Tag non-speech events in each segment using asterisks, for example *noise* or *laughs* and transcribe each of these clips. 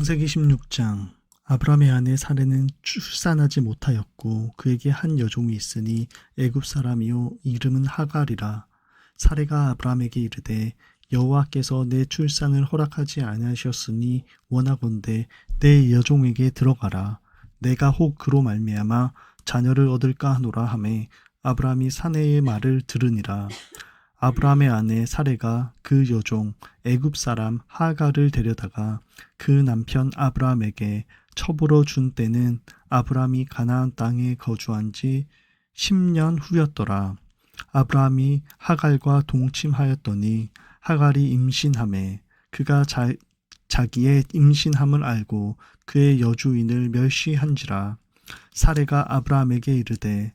창세기 16장 아브라함의 아내 사례는 출산하지 못하였고 그에게 한 여종이 있으니 애굽 사람이요 이름은 하갈이라. 사례가 아브라함에게 이르되 여호와께서 내 출산을 허락하지 아니하셨으니 원하건대 내 여종에게 들어가라. 내가 혹 그로 말미암아 자녀를 얻을까 하노라 하매 아브라함이 사내의 말을 들으니라 아브라함의 아내 사례가 그 여종 애굽 사람 하갈을 데려다가 그 남편 아브라함에게 첩으로 준 때는 아브라함이 가나안 땅에 거주한 지 10년 후였더라. 아브라함이 하갈과 동침하였더니 하갈이 임신함에 그가 자, 자기의 임신함을 알고 그의 여주인을 멸시한지라. 사례가 아브라함에게 이르되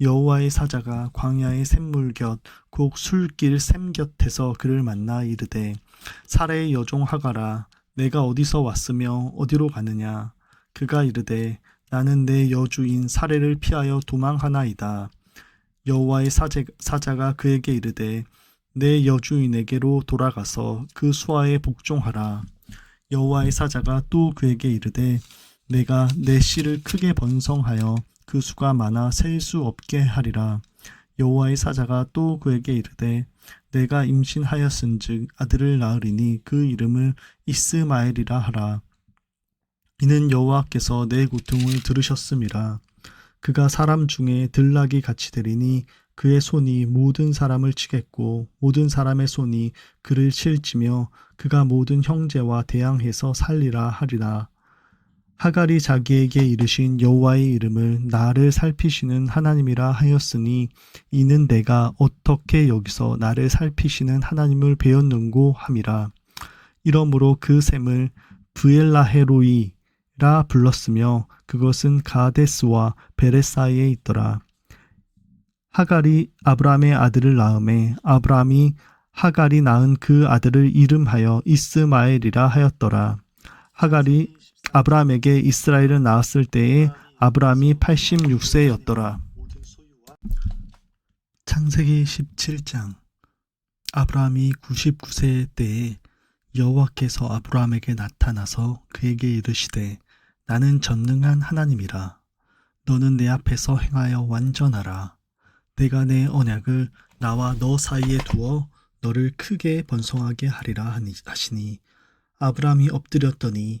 여호와의 사자가 광야의 샘물 곁 곡 술길 샘 곁에서 그를 만나 이르되 사례의 여종 하가라. 내가 어디서 왔으며 어디로 가느냐? 그가 이르되 나는 내 여주인 사례를 피하여 도망하나이다. 여호와의 사제, 사자가 그에게 이르되 내 여주인에게로 돌아가서 그 수하에 복종하라. 여호와의 사자가 또 그에게 이르되 내가 내 씨를 크게 번성하여 그 수가 많아 셀 수 없게 하리라 여호와의 사자가 또 그에게 이르되 내가 임신하였은즉 아들을 낳으리니 그 이름을 이스마엘이라 하라. 이는 여호와께서 내 고통을 들으셨음이라. 그가 사람 중에 들락이 같이 되리니 그의 손이 모든 사람을 치겠고 모든 사람의 손이 그를 칠지며 그가 모든 형제와 대항해서 살리라 하리라. 하갈이 자기에게 이르신 여호와의 이름을 나를 살피시는 하나님이라 하였으니 이는 내가 어떻게 여기서 나를 살피시는 하나님을 배웠는고 함이라. 이러므로 그 샘을 브엘라헤로이라 불렀으며 그것은 가데스와 베레 사이에 있더라. 하갈이 아브라함의 아들을 낳음에 아브라함이 하갈이 낳은 그 아들을 이름하여 이스마엘이라 하였더라. 하갈이 아브라함에게 이스라엘을 낳았을 때에 아브라함이 86세였더라. 창세기 17장. 아브라함이 99세 때에 여호와께서 아브라함에게 나타나서 그에게 이르시되 나는 전능한 하나님이라. 너는 내 앞에서 행하여 완전하라. 내가 내 언약을 나와 너 사이에 두어 너를 크게 번성하게 하리라 하시니 아브라함이 엎드렸더니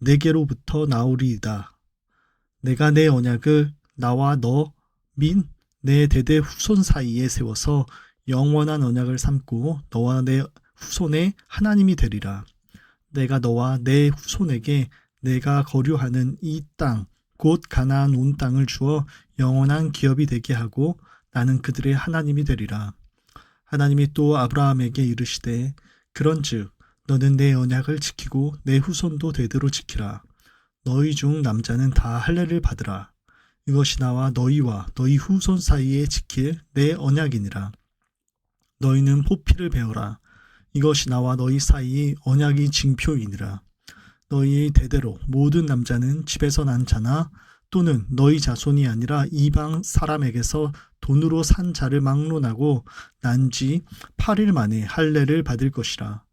내게로부터 나오리이다. 내가 내 언약을 나와 너 민 내 대대 후손 사이에 세워서 영원한 언약을 삼고 너와 내 후손의 하나님이 되리라. 내가 너와 내 후손에게 내가 거류하는 이 땅, 곧 가나안 온 땅을 주어 영원한 기업이 되게 하고 나는 그들의 하나님이 되리라. 하나님이 또 아브라함에게 이르시되 그런즉 너는 내 언약을 지키고 내 후손도 되도록 지키라. 너희 중 남자는 다 할례를 받으라. 이것이 나와 너희와 너희 후손 사이에 지킬 내 언약이니라. 너희는 포피를 배워라. 이것이 나와 너희 사이 언약이 징표이니라. 너희 대대로 모든 남자는 집에서 난 자나 또는 너희 자손이 아니라 이방 사람에게서 돈으로 산 자를 막론하고 난 지 8일 만에 할례를 받을 것이라.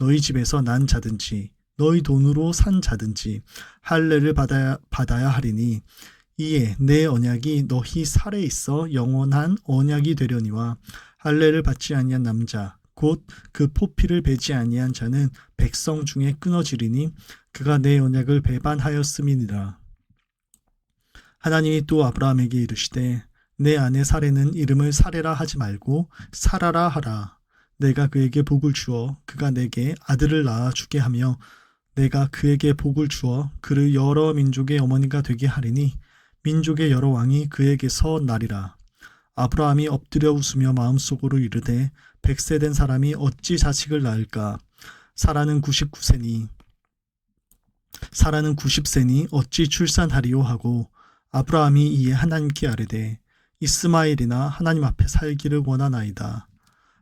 너희 집에서 난 자든지 너희 돈으로 산 자든지 할례를 받아야, 받아야 하리니 이에 내 언약이 너희 살에 있어 영원한 언약이 되려니와 할례를 받지 아니한 남자 곧 그 포피를 베지 아니한 자는 백성 중에 끊어지리니 그가 내 언약을 배반하였음이니라. 하나님이 또 아브라함에게 이르시되 내 아내 사례는 이름을 사례라 하지 말고 사라라 하라. 내가 그에게 복을 주어 그가 내게 아들을 낳아 주게 하며 내가 그에게 복을 주어 그를 여러 민족의 어머니가 되게 하리니 민족의 여러 왕이 그에게서 나리라. 아브라함이 엎드려 웃으며 마음속으로 이르되 백세 된 사람이 어찌 자식을 낳을까? 사라는 99세니 사라는 90세니 어찌 출산하리요 하고 아브라함이 이에 하나님께 아뢰되 이스마엘이나 하나님 앞에 살기를 원하나이다.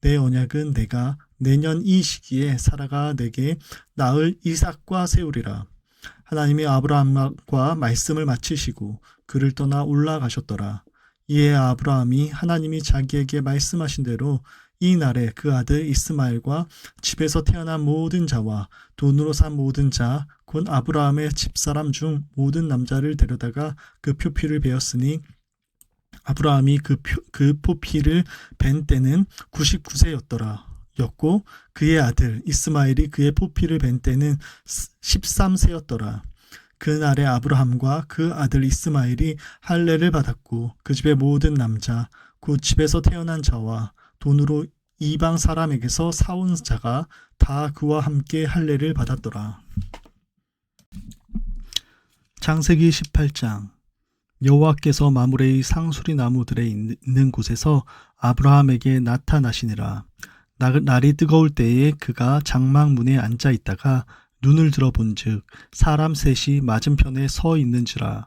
내 언약은 내가 내년 이 시기에 사라가 내게 낳을 이삭과 세우리라. 하나님이 아브라함과 말씀을 마치시고 그를 떠나 올라가셨더라. 이에 아브라함이 하나님이 자기에게 말씀하신 대로 이 날에 그 아들 이스마엘과 집에서 태어난 모든 자와 돈으로 산 모든 자, 곧 아브라함의 집사람 중 모든 남자를 데려다가 그 표피를 베었으니 아브라함이 그, 표, 그 포피를 벤 때는 99세였더라. 였고 그의 아들 이스마엘이 그의 포피를 벤 때는 13세였더라. 그날에 아브라함과 그 아들 이스마엘이 할례를 받았고 그 집의 모든 남자 곧 집에서 태어난 자와 돈으로 이방 사람에게서 사온 자가 다 그와 함께 할례를 받았더라. 창세기 18장 여호와께서 마므레의 상수리 나무들에 있는 곳에서 아브라함에게 나타나시니라. 날이 뜨거울 때에 그가 장막 문에 앉아 있다가 눈을 들어본즉 사람 셋이 맞은편에 서 있는지라.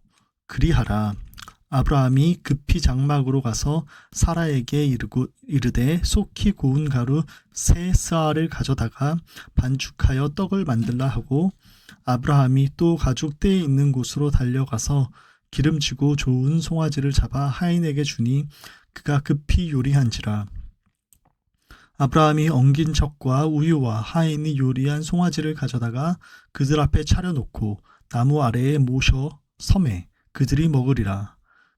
그리하라. 아브라함이 급히 장막으로 가서 사라에게 이르고 이르되 속히 고운 가루 세 스아를 가져다가 반죽하여 떡을 만들라 하고 아브라함이 또 가죽 떼에 있는 곳으로 달려가서 기름지고 좋은 송아지를 잡아 하인에게 주니 그가 급히 요리한지라. 아브라함이 엉긴 척과 우유와 하인이 요리한 송아지를 가져다가 그들 앞에 차려놓고 나무 아래에 모셔 섬에 그들이 먹으리라.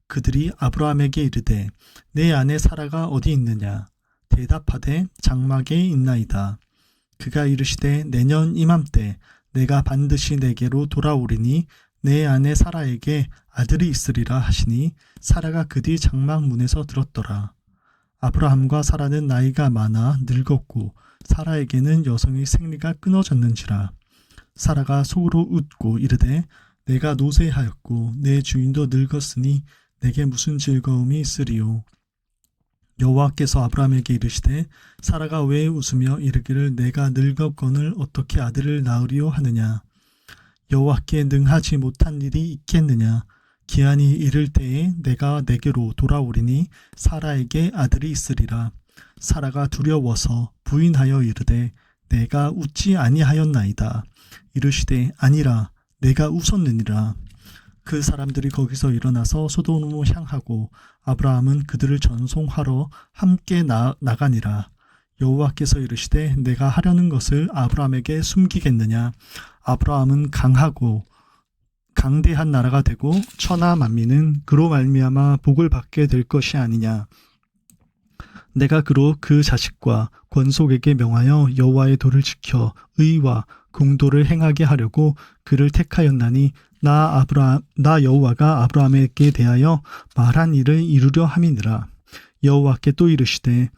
그들이 아브라함에게 이르되 내 아내 사라가 어디 있느냐? 대답하되 장막에 있나이다. 그가 이르시되 내년 이맘때 내가 반드시 내게로 돌아오리니 내 아내 사라에게 아들이 있으리라 하시니 사라가 그뒤 장막 문에서 들었더라. 아브라함과 사라는 나이가 많아 늙었고 사라에게는 여성의 생리가 끊어졌는지라. 사라가 속으로 웃고 이르되 내가 노쇠하였고 내 주인도 늙었으니 내게 무슨 즐거움이 있으리요. 여호와께서 아브라함에게 이르시되 사라가 왜 웃으며 이르기를 내가 늙었건을 어떻게 아들을 낳으리요 하느냐? 여호와께 능하지 못한 일이 있겠느냐? 기한이 이를 때에 내가 내게로 돌아오리니 사라에게 아들이 있으리라. 사라가 두려워서 부인하여 이르되 내가 웃지 아니하였나이다. 이르시되 아니라 내가 웃었느니라 그 사람들이 거기서 일어나서 소돔으로 향하고 아브라함은 그들을 전송하러 함께 나, 나가니라. 여호와께서 이르시되 내가 하려는 것을 아브라함에게 숨기겠느냐? 아브라함은 강하고 강대한 나라가 되고 천하 만민은 그로 말미암아 복을 받게 될 것이 아니냐? 내가 그로 그 자식과 권속에게 명하여 여호와의 도를 지켜 의와 공도를 행하게 하려고 그를 택하였나니 나 아브라 나 여호와가 아브라함에게 대하여 말한 일을 이루려 함이니라 여호와께 또 이르시되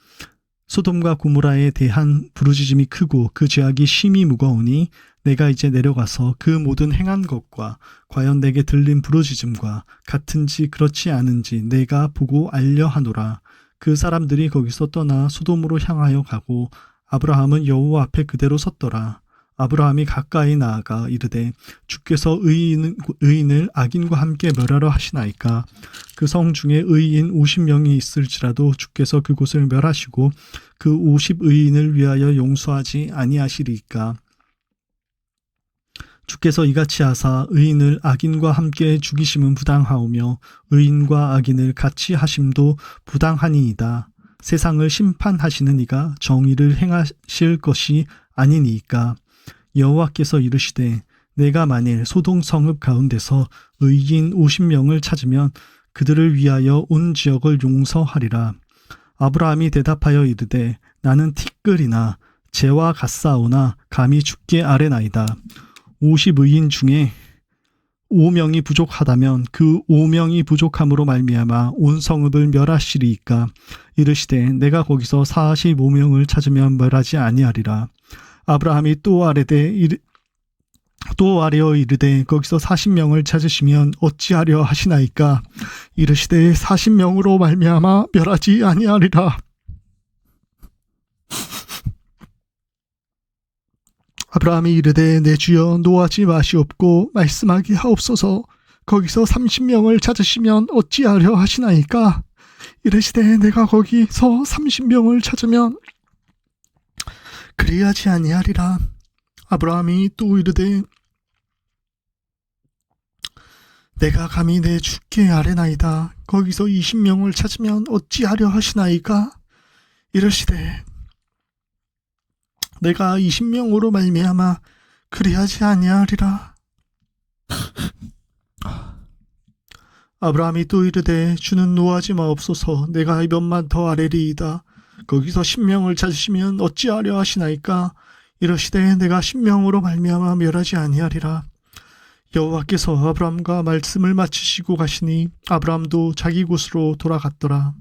소돔과 고모라에 대한 부르짖음이 크고 그 죄악이 심히 무거우니 내가 이제 내려가서 그 모든 행한 것과 과연 내게 들린 부르짖음과 같은지 그렇지 않은지 내가 보고 알려 하노라. 그 사람들이 거기서 떠나 소돔으로 향하여 가고 아브라함은 여호와 앞에 그대로 섰더라. 아브라함이 가까이 나아가 이르되 주께서 의인, 의인을 악인과 함께 멸하러 하시나이까? 그 성 중에 의인 50명이 있을지라도 주께서 그곳을 멸하시고 그 50의인을 위하여 용서하지 아니하시리이까? 주께서 이같이 하사 의인을 악인과 함께 죽이심은 부당하오며 의인과 악인을 같이 하심도 부당하니이다. 세상을 심판하시는 이가 정의를 행하실 것이 아니니이까 여호와께서 이르시되 내가 만일 소동 성읍 가운데서 의인 50명을 찾으면 그들을 위하여 온 지역을 용서하리라. 아브라함이 대답하여 이르되 나는 티끌이나 재와 같사오나 감히 죽게 아뢰나이다. 50의인 중에 5명이 부족하다면 그 5명이 부족함으로 말미암아 온 성읍을 멸하시리이까 이르시되 내가 거기서 45명을 찾으면 멸하지 아니하리라. 아브라함이 또 이르, 또 아뢰어 이르되 거기서 40명을 찾으시면 어찌하려 하시나이까? 이르시되 40명으로 말미암아 멸하지 아니하리라. *laughs* 아브라함이 이르되 내 주여 노하지 마시옵고 말씀하게 하옵소서. 거기서 30명을 찾으시면 어찌하려 하시나이까? 이르시되 내가 거기서 30명을 찾으면 그리하지 아니하리라 아브라함이 또 이르되 내가 감히 내 주께 아뢰나이다 거기서 20명을 찾으면 어찌하려 하시나이까 이르시되 내가 20명으로 말미암아 그리하지 아니하리라. 아브라함이 또 이르되 주는 노하지 마옵소서 내가 몇 만 더 아뢰리이다. 거기서 10명을 찾으시면 어찌하려 하시나이까 이러시되 내가 10명으로 말미암아 멸하지 아니하리라. 여호와께서 아브라함과 말씀을 마치시고 가시니 아브라함도 자기 곳으로 돌아갔더라.